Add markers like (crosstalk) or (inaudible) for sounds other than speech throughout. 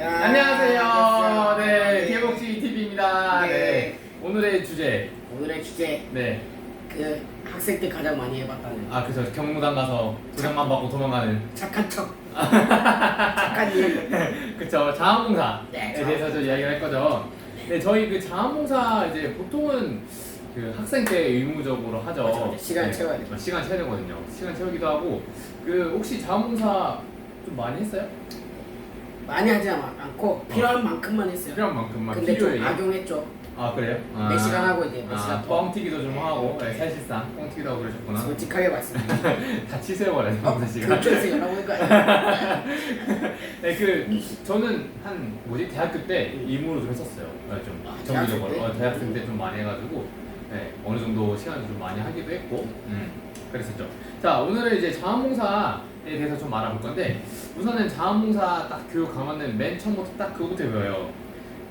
안녕하세요. 네, 개복지 TV입니다. 네. 네. 오늘의 주제. 오늘의 주제 네. 그 학생 때 가장 많이 해봤다는 아, 그죠. 경무당 가서 도장만 받고 도망가는. 착한 척 (laughs) 착한 일 그쵸. 자원봉사에 네, 대해서 좀 이야기를 할 거죠. 네, 저희 그 자원봉사 이제 보통은 그 학생 때 의무적으로 하죠. 맞아, 맞아. 시간 채워야 돼요. 시간 채워야 되거든요. 시간 채우기도 하고. 그 혹시 자원봉사 좀 많이 했어요? 많이 하지 않고 필요한 만큼만 했어요. 필요한 만큼만 근데 필요해. 좀 악용했죠. 아 그래요? 아, 몇 시간 하고 이제 몇 아, 시간 더. 뻥튀기도 좀 하고 네, 사실상 뻥튀기도 하고 그러셨구나. 솔직하게 말씀드리면 (laughs) 다 치세요버려요 어, 범사 씨가. 근처에서 연락 올 거야. (laughs) 네, 그 저는 한 뭐지 대학교 때 임무로 좀 했었어요. 네, 좀 아, 정기적으로 때? 어, 대학생 때 좀 많이 해가지고 네, 어느 정도 시간을 좀 많이 하기도 했고 음, 그랬었죠. 자 오늘은 이제 자원봉사에 대해서 좀 알아볼 건데 우선은 자원봉사 딱 교육 강화는 맨 처음부터 딱 그거부터 배워요.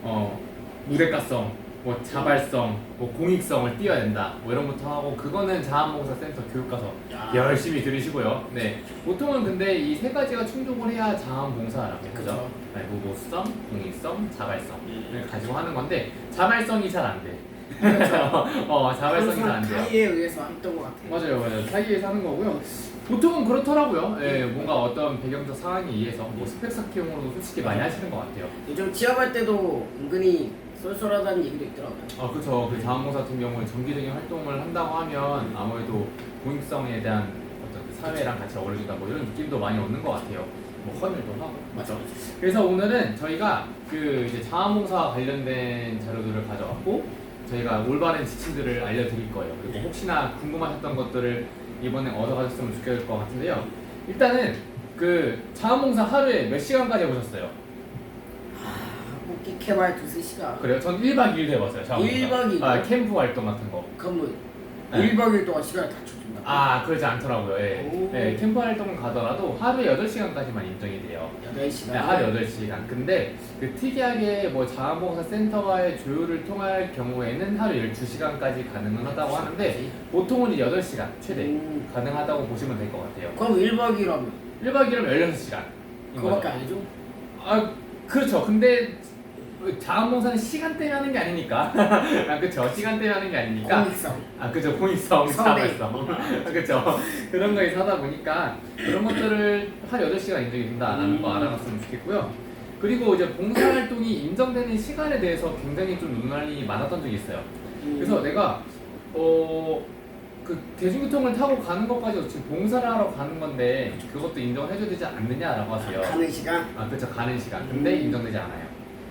어 무대가성, 뭐 자발성, 뭐 공익성을 띄워야 된다. 뭐 이런 것부터 하고 그거는 자원봉사 센터 교육 가서 야. 열심히 들으시고요. 네. 보통은 근데 이 세 가지가 충족을 해야 자원봉사라고? 그죠. 네, 무보성, 공익성, 자발성을 음. 가지고 하는 건데 자발성이 잘 안 돼. 그렇죠. (laughs) 어, 자발성이 잘안 항상 돼요. 타이에 의해서 했던 것 같아요. 맞아요, 맞아요. 사이에서 하는 거고요. 보통은 그렇더라고요. 예, 뭔가 어떤 배경적 상황에 의해서 뭐 스펙 쌓기용으로도 솔직히 많이 하시는 것 같아요. 요즘 취업할 때도 은근히 쏠쏠하다는 얘기도 있더라고요. 아, 그렇죠. 그 자원봉사 같은 경우는 정기적인 활동을 한다고 하면 아무래도 공익성에 대한 어떤 그 사회랑 같이 어우러진다 뭐 이런 느낌도 많이 얻는 것 같아요. 뭐 헌을도 하고 맞죠. 그래서 오늘은 저희가 그 이제 자원봉사와 관련된 자료들을 가져왔고 저희가 올바른 지침들을 알려드릴 거예요. 그리고 네. 혹시나 궁금하셨던 것들을 이번에 얻어가셨으면 좋겠을 것 같은데요. 일단은 그 자원봉사 하루에 몇 시간까지 해보셨어요? 아, 뭐 끼케발 두세 시간. 그래요? 전 1박 2일도 해봤어요. 자원봉사. 1박 2일? 아, 캠프 활동 같은 거. 그럼 뭐 네. 1박 2일 동안 시간을 다 쳐준다. 아, 그러지 않더라고요. 예. 오. 예, 캠프 활동을 가더라도 하루에 8시간까지만 인정이 돼요. 8시간. 네, 하루 8시간. 근데 그 특이하게 뭐 자원봉사 센터와의 조율을 통할 경우에는 하루 12시간까지 가능은 하다고 하는데 보통은 이제 8시간 최대 음, 가능하다고 보시면 될 것 같아요. 그럼 1박 2일 하면 1박 2일은 16시간. 그거밖에 안 해줘? 아, 그렇죠. 근데 자원봉사는 시간 때문에 하는 게 아니니까. (laughs) 아, 그렇죠. 시간 때문에 하는 게 아니니까. 공익성. 아, 그죠. 공익성, 성대. 자발성. (laughs) 그죠. 그런 거에서 하다 보니까 그런 것들을 한 8시간 인정이 된다라는 거 음. 알아봤으면 좋겠고요. 그리고 이제 봉사활동이 인정되는 시간에 대해서 굉장히 좀 논란이 많았던 적이 있어요. 음. 그래서 내가, 어, 그 대중교통을 타고 가는 것까지 지금 봉사를 하러 가는 건데 그것도 인정을 해줘야 되지 않느냐라고 하세요. 가는 시간? 아, 그렇죠. 가는 시간. 근데 음. 인정되지 않아요.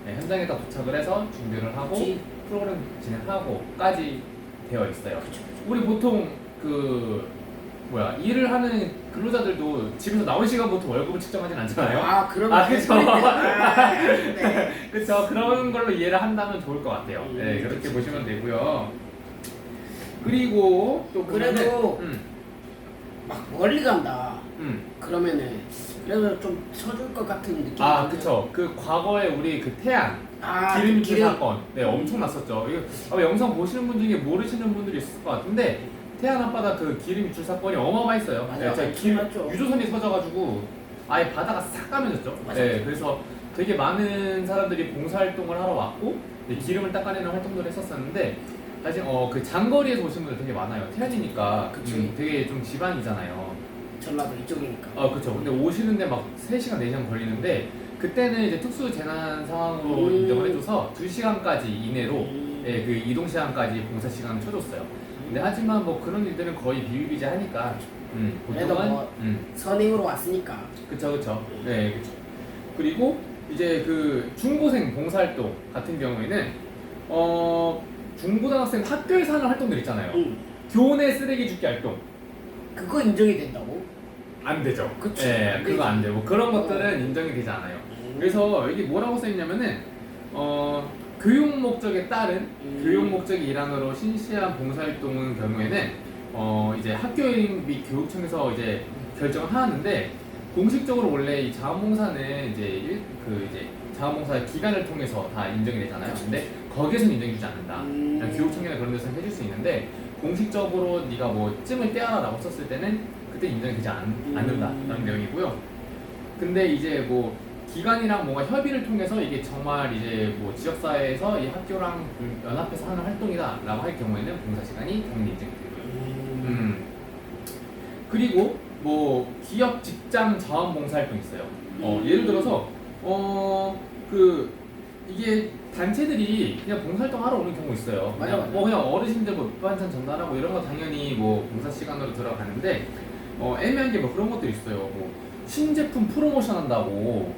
네, 현장에 다 도착을 해서 준비를 하고 그치. 프로그램 진행하고까지 되어 있어요. 그쵸, 그쵸. 우리 보통 그 뭐야 일을 하는 근로자들도 집에서 나온 시간부터 월급을 측정하진 않잖아요. 아, 그럼 아, 그쵸. 아, (laughs) 네. 그렇죠. 그런 걸로 이해를 한다면 좋을 것 같아요. 음, 네, 그렇게 그치, 보시면 되고요. 그리고 또 그래도 음, 막 멀리 간다. 음. 그러면은 그래도 좀 쳐줄 것 같은 느낌이 아. 그쵸. 그 과거에 우리 그 태안 아, 기름 그 입출 사건, 네 엄청 났었죠. 이거 아마 영상 보시는 분 중에 모르시는 분들이 있을 것 같은데 태안 앞바다 그 기름 입출 사건이 어마어마했어요. 맞아요. 네, 기 맞죠. 유조선이 서져가지고 아예 바다가 싹 까매졌죠. 맞아요. 네, 그래서 되게 많은 사람들이 봉사활동을 하러 왔고 네, 기름을 닦아내는 활동들을 했었었는데 사실 어 그 장거리에서 오신 분들 되게 많아요. 태안이니까 그치. 음, 되게 좀 지방이잖아요. 전라도 이쪽이니까. 아 그렇죠. 근데 오시는데 막 3시간 4시간 걸리는데 그때는 이제 특수 재난 상황으로 음. 인정을 해줘서 2시간까지 이내로 음. 예, 그 이동 시간까지 봉사 시간을 쳐줬어요. 근데 하지만 뭐 그런 일들은 거의 비일비재하니까 음, 그래도 보통은 뭐- 음, 선행으로 왔으니까. 그쵸 그쵸. 네 그쵸. 그리고 이제 그 중고생 봉사활동 같은 경우에는 어 중고등학생 학교에서 하는 활동들 있잖아요. 응. 교내 쓰레기 줍기 활동. 그거 인정이 된다고? 안 되죠. 그치. 예, 안 그거 안 되지. 되고 그런 것들은 인정이 되지 않아요. 음. 그래서 여기 뭐라고 써 있냐면은 어 교육 목적에 따른 음. 교육 목적의 일환으로 신시한 봉사활동의 경우에는 어 이제 학교인 및 교육청에서 이제 결정을 하는데 공식적으로 원래 이 자원봉사는 이제 일, 그 이제 자원봉사 기관을 통해서 다 인정이 되잖아요. 근데 거기에서는 인정해주지 않는다. 음. 그냥 교육청이나 그런 데서는 해줄 수 있는데 공식적으로 네가 뭐 찜을 떼어라라고 썼을 때는 그때 인정이 되지 않, 음. 않는다라는 내용이고요. 근데 이제 뭐 기관이랑 뭔가 협의를 통해서 이게 정말 이제 뭐 지역사회에서 이 학교랑 연합해서 하는 활동이다라고 할 경우에는 봉사 시간이 당연히 인정이 되고요. 음. 그리고 뭐 기업 직장 자원봉사 활동 있어요. 어, 음. 예를 들어서 어그 이게 단체들이 그냥 봉사활동 하러 오는 경우 있어요. 맞아, 맞아. 뭐 그냥 어르신들 뭐 반찬 전달하고 이런 거 당연히 뭐 봉사 시간으로 들어가는데 어 애매한 게 뭐 그런 것도 있어요. 뭐 신제품 프로모션 한다고.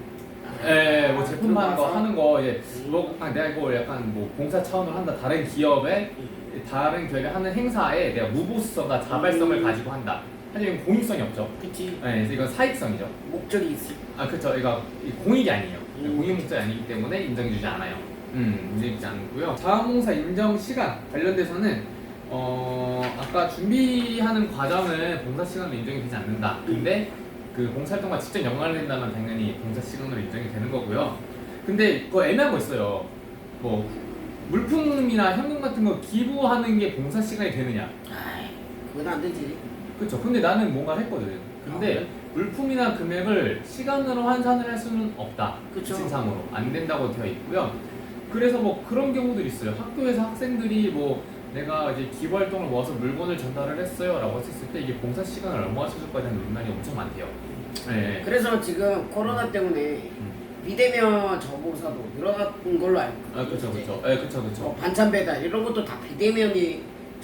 예, 뭐 제품 하는 거 하는 거 이제 뭐 아, 내가 이거 약간 뭐 봉사 차원으로 한다 다른 기업에 다른 기업이 하는 행사에 내가 무보수성과 자발성을 음. 가지고 한다. 하지만 공익성이 없죠. 그치 네, 그래서 이건 사익성이죠. 목적이 있어 아 그렇죠. 이거 이 공익이 아니에요. 음. 공익 목적이 아니기 때문에 인정해주지 않아요. 음, 인정해주지 않고요. 자원봉사 인정 시간 관련돼서는 어 아까 준비하는 과정은 봉사 시간으로 인정이 되지 않는다. 근데 그 봉사활동과 직접 연관된다면 당연히 봉사 시간으로 인정이 되는 거고요. 근데 그거 애매한 거 있어요. 뭐 물품이나 현금 같은 거 기부하는 게 봉사 시간이 되느냐? 아이 그건 안 되지 그렇죠. 근데 나는 뭔가 했거든. 근데 아? 물품이나 금액을 시간으로 환산을 할 수는 없다. 그쵸. 신상으로 안 된다고 되어 있고요. 그래서 뭐 그런 경우들이 있어요. 학교에서 학생들이 뭐 내가 이제 기부 활동을 모아서 물건을 전달을 했어요 라고 했을 때 이게 봉사 시간을 얼마나 쳐줄까에 대한 논란이 엄청 많대요. 네. 그래서 지금 코로나 때문에 음. 비대면 저보사도 늘어난 걸로 알고 아 그렇죠 이제 그렇죠. 예 그렇죠 뭐 그렇죠. 반찬 배달 이런 것도 다 비대면이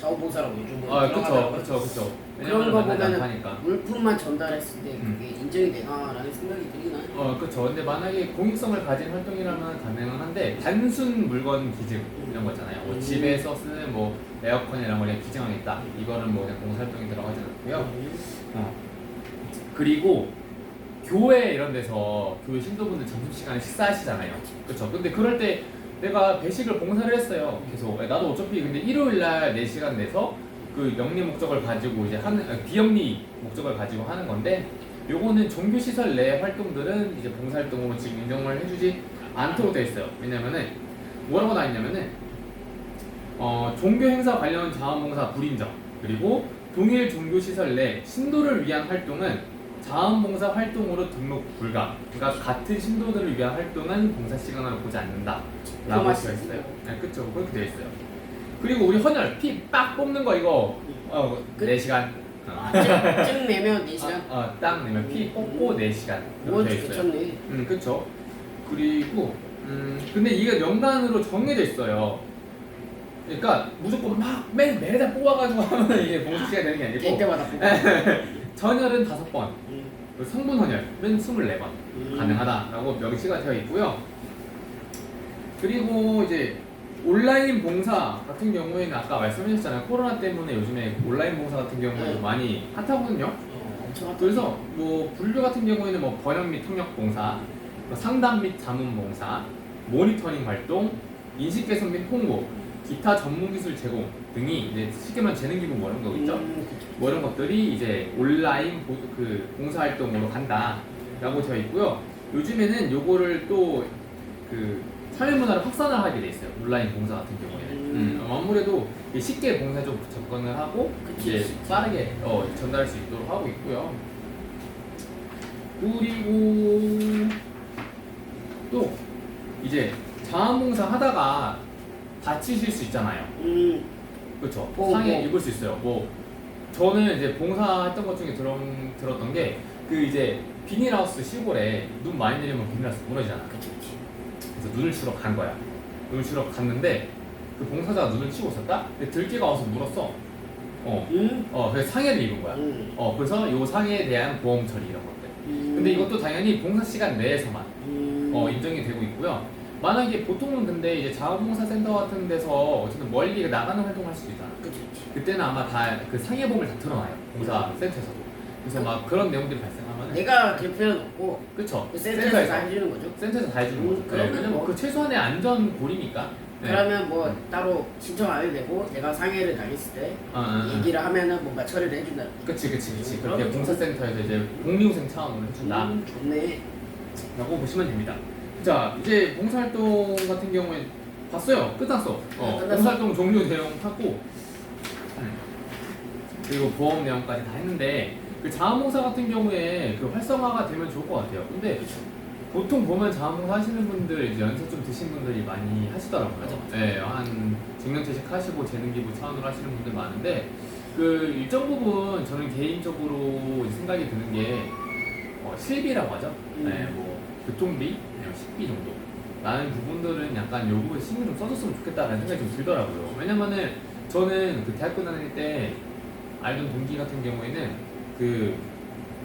저보사라고 요즘은 아 그렇죠 들어가더라고요. 그렇죠 그렇죠. 그런 거 보면은 하니까. 물품만 전달했을 때 음. 그게 인정이 되나라는 생각이 들긴 하네 어, 그렇죠. 근데 만약에 공익성을 가진 활동이라면 가능은 한데 단순 물건 기증 이런 거 있잖아요. 뭐 음. 집에서 쓰는 뭐 에어컨 이런 거 그냥 기증하겠다. 이거는 뭐 그냥 봉사활동이 들어가지 않고요. 어. 그리고 교회 이런 데서 교회 신도분들 점심시간에 식사하시잖아요. 그렇죠. 근데 그럴 때 내가 배식을 봉사를 했어요. 계속. 나도 어차피 근데 일요일 날 4시간 내서 그 영리 목적을 가지고 이제 하는 아, 비영리 목적을 가지고 하는 건데 요거는 종교 시설 내 활동들은 이제 봉사 활동으로 지금 인정을 해 주지 않도록 되어 있어요. 왜냐면은 뭐라고 나와 있냐면은 어, 종교 행사 관련 자원봉사 불인정 그리고 동일 종교 시설 내 신도를 위한 활동은 자원봉사 활동으로 등록 불가. 그러니까 같은 신도들을 위한 활동은 봉사 시간으로 보지 않는다. 라고 되어 있어요. 네, 그쵸. 그렇게 되어 있어요. 그리고 우리 헌혈 피 빡 뽑는 거 이거 어, 그- 4시간. 어. 아, 찍, 찍 내면 4시간 어, 어, 딱 내면 피 뽑고 4시간. 그건 되어 있어요. 괜찮네 음, 그쵸. 그리고, 음, 근데 이게 연간으로 정해져 있어요. 그러니까 무조건 막 매, 매달 뽑아가지고 하면 이게 봉사 시간이 되는 게될 아니고, 때마다 뽑고 (laughs) 전혈은 5번, 음. 그리고 성분 헌혈은 24번 음. 가능하다라고 명시가 되어 있고요. 그리고 이제 온라인 봉사 같은 경우에는 아까 말씀하셨잖아요. 코로나 때문에 요즘에 온라인 봉사 같은 경우에도 네. 많이 핫하거든요. 어, 엄청 핫하다. 그래서 뭐 분류 같은 경우에는 뭐 번역 및 통역 봉사, 뭐 상담 및 자문 봉사, 모니터링 활동, 인식 개선 및 홍보, 기타 전문 기술 제공 등이 이제 쉽게 말하면 재능 기부 뭐 이런 거 있죠. 음. 뭐 이런 것들이 이제 온라인 보- 그 봉사 활동으로 간다라고 되어 있고요. 요즘에는 요거를 또 그 사회 문화를 확산을 하게 돼 있어요. 온라인 봉사 같은 경우에는. 음. 음, 아무래도 쉽게 봉사 에 좀 접근을 하고 그치. 이제 빠르게 어, 전달할 수 있도록 하고 있고요. 그리고 또 이제 자원봉사 하다가 다치실 수 있잖아요. 음, 그렇죠. 뭐, 상해 뭐. 입을 수 있어요. 뭐 저는 이제 봉사했던 것 중에 들었, 들었던 게 그 이제 비닐하우스 시골에 눈 많이 내리면 비닐하우스 무너지잖아. 그치 그치 그래서 눈을 치러 간 거야. 눈을 치러 갔는데 그 봉사자가 눈을 치고 있었다. 근데 들깨가 와서 물었어. 어, 음, 어, 그래서 상해를 입은 거야. 음, 어, 그래서 요 상해에 대한 보험 처리 이런 것들. 음. 근데 이것도 당연히 봉사 시간 내에서만 음. 어, 인정이 되고 있고요. 만약에 보통은 근데 이제 자원봉사 센터 같은 데서 어쨌든 멀리 나가는 활동을 할 수도 있잖아. 그치 그치 그때는 아마 다 그 상해보험을 다 틀어놔요. 봉사 센터에서도. 그래서 막 그런 내용들이 발생하면은 내가 될 필요는 없고 그쵸. 그 센터에서 다 해주는 거죠 센터에서 다 해주는 음, 거죠. 네, 그러면 왜냐면 뭐. 그 최소한의 안전 고리니까. 네. 그러면 뭐 따로 신청 안 해도 되고 내가 상해를 당했을 때 어, 어, 어. 얘기를 하면은 뭔가 처리를 해준다 그치 그치 그치. 음, 그렇게 봉사센터에서 이제 복리후생 차원으로 해준다. 음, 좋네 라고 보시면 됩니다. 자, 이제 봉사활동 같은 경우에 봤어요. 끝났어. 어, 끝났어. 봉사활동 종료 내용 하고 음. 그리고 보험 내용까지 다 했는데 그 자원봉사 같은 경우에 그 활성화가 되면 좋을 것 같아요. 근데 보통 보면 자원봉사 하시는 분들 이제 연세 좀 드신 분들이 많이 하시더라고요. 맞아, 맞아. 네, 한 정년퇴직 하시고 재능기부 차원으로 하시는 분들 많은데 그 일정 부분 저는 개인적으로 생각이 드는 게 어, 실비라고 하죠. 음. 네, 뭐 교통비, 아니면 식비 정도. 라는 부분들은 약간 요 부분 신경 좀 써줬으면 좋겠다라는 생각이 좀 들더라고요. 왜냐면은 저는 그 대학교 다닐 때 알던 동기 같은 경우에는 그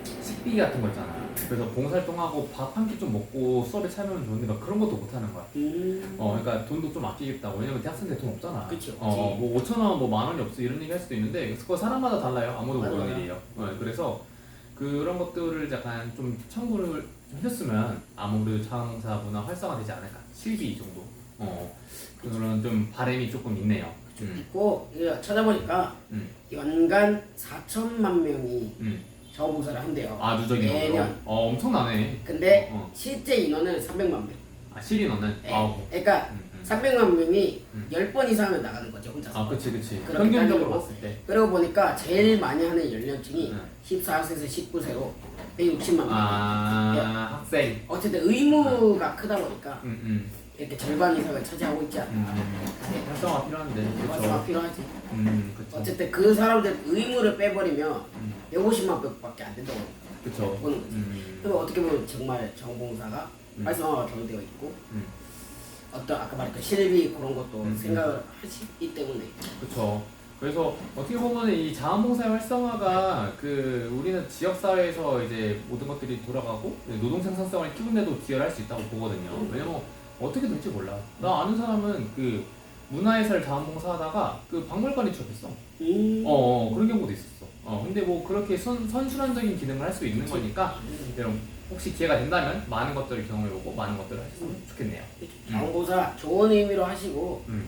식비 같은 거 있잖아요. 그래서 봉사활동하고 밥 한 끼 좀 먹고 수업에 참여하면 좋은데 막 그런 것도 못 하는 거야. 음. 어, 그러니까 돈도 좀 아끼겠다고. 왜냐면 대학생 때 돈 없잖아. 그치, 없지. 어, 뭐 5천 원, 뭐 만 원이 없어 이런 얘기 할 수도 있는데 그거 사람마다 달라요. 아무도 모르는. 일이에요. 어, 그래서 그런 것들을 약간 좀 참고를 좀 해줬으면 아무래도 자원봉사 문화 활성화되지 않을까. 실비 정도. 어, 그런 좀 바람이 조금 있네요. 음, 있고 이거 찾아보니까 음, 연간 4천만 명이 음. 자원봉사를 한대요. 아 누적인 매년. 어, 엄청나네. 근데 어, 어. 실제 인원은 300만 명. 아 실인원은. 예. 아우. 그러니까 음, 음. 300만 명이 음. 10번 이상을 나가는 거죠 혼자서. 아, 그치, 그치. 그렇게 평균적으로 따지고. 봤을 때. 그러고 보니까 제일 많이 하는 연령층이 음. 14세에서 19세로 160만 명. 아, 학생. 어쨌든 의무가 크다 보니까 음, 음. 이렇게 절반 이상을 차지하고 있지 않나. 음, 네. 활성화 필요한데. 활성화 그렇죠. 필요하지. 음, 그쵸. 어쨌든 그 사람들 의무를 빼버리면 음, 150만 명밖에 안 된다고 그쵸. 보는 거지. 음, 그럼 어떻게 보면 정말 음. 활성화가 잘 되어 있고 음, 어떤 아까 말했던 실비 그런 것도 음, 생각을 하시기 때문에 그쵸. 그래서 어떻게 보면 이 자원봉사의 활성화가 그 우리는 지역 사회에서 이제 모든 것들이 돌아가고 노동 생산성을 키우는데도 기여할 수 있다고 보거든요. 음. 왜냐면 어떻게 될지 몰라. 나 아는 사람은 그 문화예술 자원봉사 하다가 그 박물관에 취업했어. 음. 어, 어, 그런 경우도 있었어. 어, 근데 뭐 그렇게 선, 선순환적인 기능을 할 수 있는. 거니까 여러분 혹시 기회가 된다면 많은 것들을 경험해보고 많은 것들을 하셨으면 좋겠네요. 자원봉사 좋은 의미로 하시고 음.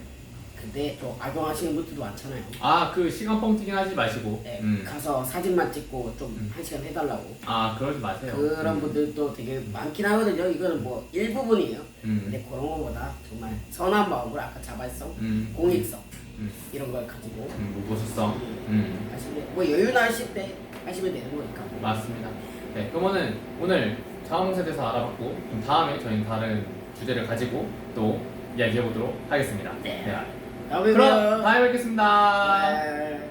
근데 또 악용하시는 분들도 많잖아요. 아, 그 시간 뻥튀기 하지 마시고. 네, 음. 가서 사진만 찍고 좀 음. 한 시간 해달라고 아, 그러지 마세요. 그런 음. 분들도 되게 많긴 하거든요. 이거는 뭐 일부분이에요. 음. 근데 그런 거보다 정말 선한 마음으로 아까 자발성, 음. 공익성 음. 이런 걸 가지고 음, 무보수성. 음. 하시면 뭐 여유 나실 때 하시면 되는 거니까. 맞습니다. 네, 그러면은 오늘 자원봉사에 대해서 알아봤고 그럼 다음에 저희는 다른 주제를 가지고 또 이야기해 보도록 하겠습니다. 네. 네. 다음에 그럼 봬요. 다음에 뵙겠습니다. 네.